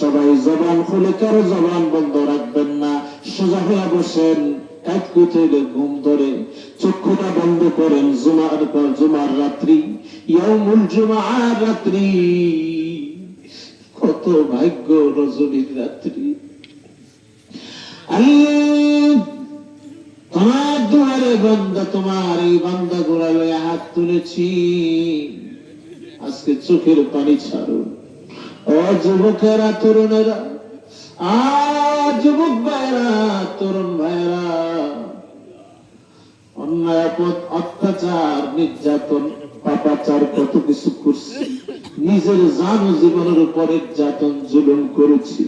সবাই জবান খুলে, কারও জবান বন্ধ রাখবেন না। সোজা হয়ে বসেন কুতেলে ঘুম ধরে। চক্ষুটা বন্ধ করেন জুমার পর জুমার রাত্রি ইয়ামুল জুমার রাত্রি। কত ভাগ্য রজনীর রাত্রি। তোমার দুয়ারে বান্দা, তোমার এই বান্দা গোড়ায় হাত তুলেছি। আজকে চোখের পানি ছাড়ুন। ও যুবকেরা তরুণেরা আ যুবক ভাইরা তরুণ ভাইরা অন্যায় পথ অত্যাচার নির্যাতন পাপাচার কত কিছু করছি নিজের জান ও জীবনের উপর নির্যাতন জুলুম করেছি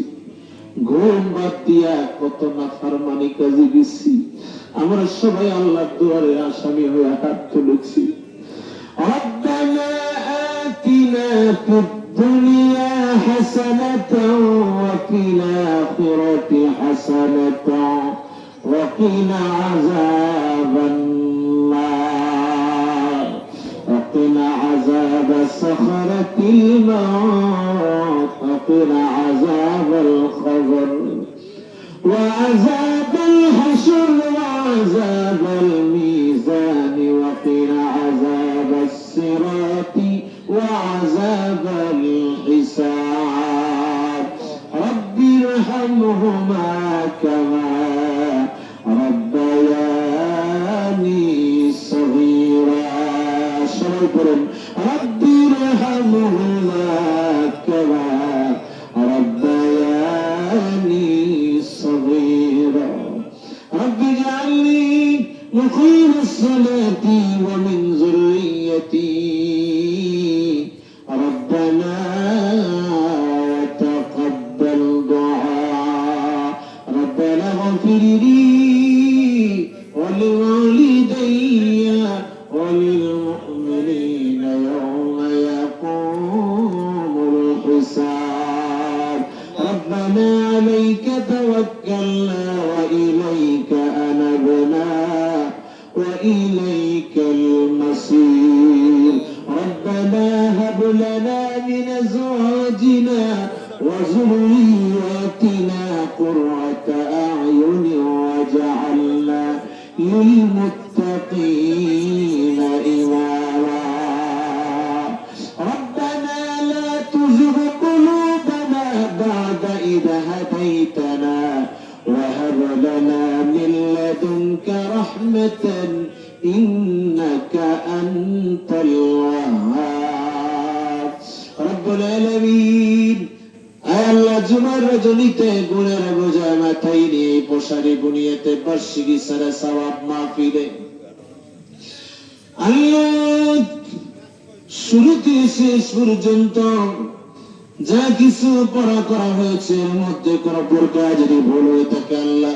ঘুম বাদ দিয়া কত না ফারমানি কাজে গেছি আমরা সবাই আল্লাহর দুয়ারে আসামি হয়ে হাত তুলেছি ربنا آتنا في الموت وقنا عذاب الخبر وعذاب الحشر وعذاب الميزان وقنا عذاب الصراط وعذاب الحساب. رب ارحمهما كما توكلنا وإليك أنبنا وإليك المصير. ربنا هب لنا من أزواجنا وذرياتنا قرة أعين واجعلنا للمتقين إماما. ربنا لا تزغ قلوبنا بعد إذ هديتنا رحمة إنك أنت الوهاب رب العالمين আল্লাহ জুমার রজনীতে গুণের বোঝা মাথায় নিয়ে পোশারি বুনিয়েতে বার্ষিকী সারা সওয়াব মাহফিলে আল্লাহ শুরুতে শেষ পর্যন্ত যা কিছু পড়া করা হয়েছে এর মধ্যে কোন প্রকার যদি ভুল হয়ে থাকে আল্লাহ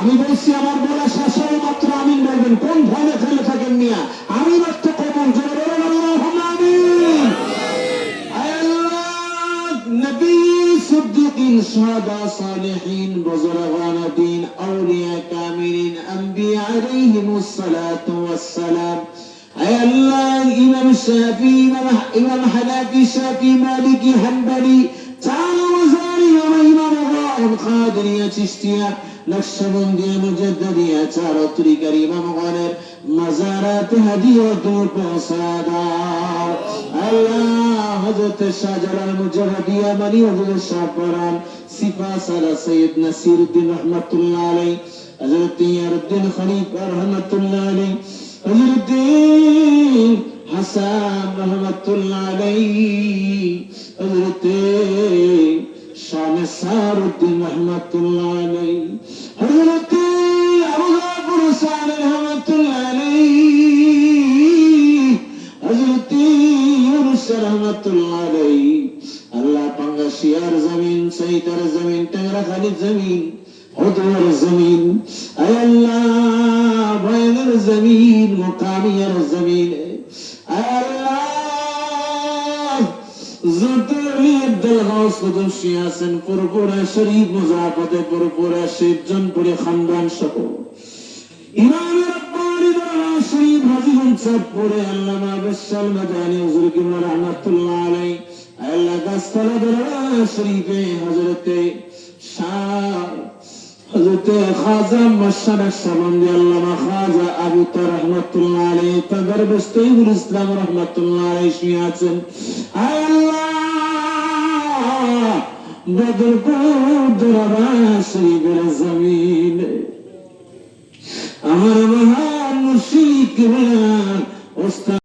আমি বলছি আমার বলা শেষ হলে মাত্র আমিন বলবেন কোন ভয়ে ফেলে থাকেন মিয়া আমি মাত্র কবুল জোরে বলুন আল্লাহুম্মা আমিন আয় আল্লাহ নবী সিদ্দিকিন শাহাদা সালিহিন বুজুরগান দিন আউলিয়া কামিলিন আম্বিয়া আলাইহিমুস সালাতু ওয়াস সালাম আয় আল্লাহ ইমাম শাফি ইমাম ইমাম হানাফি শাফি মালিকি হানবলি চার ওয়াজারি ইমাম ইমাম القادرية تشتيا নকশবন্দি মুজদ্দিয়া চার তরিকার ইমামগণের মাজারাত হাদিয়াত পৌঁছা দাও আল্লাহ হযরত শাহজালাল মুজাহিদিয়া হযরত শাহ সিফা সালা সৈয়দ নাসিরউদ্দিন রহমাতুল্লাহ আলাইহি, হযরত ইয়ারউদ্দিন খলিফা রহমাতুল্লাহ আলাইহি, হযরত হাসান ইউনুস রহমাতুল্লাহ আলাইহি। আল্লাহ পাঙ্গাশিয়ার জমিন, সৈতার জমিন টাংরা জমিন হদুয়ার জমিন। আয় আল্লাহ ভয়নের জমিন, মোকামিয়ার জমিন। আয় আল্লাহ যত আব্দুল গাউস আছেন, পুরপুরা শরীফ মুজাফতে, পুরপুরা শিব জনপুরি খানদান সহ ইমাম দরবার শরীফ সব পড়ে আল্লামা বিশাল মাদানি হুজুর Mm-hmm.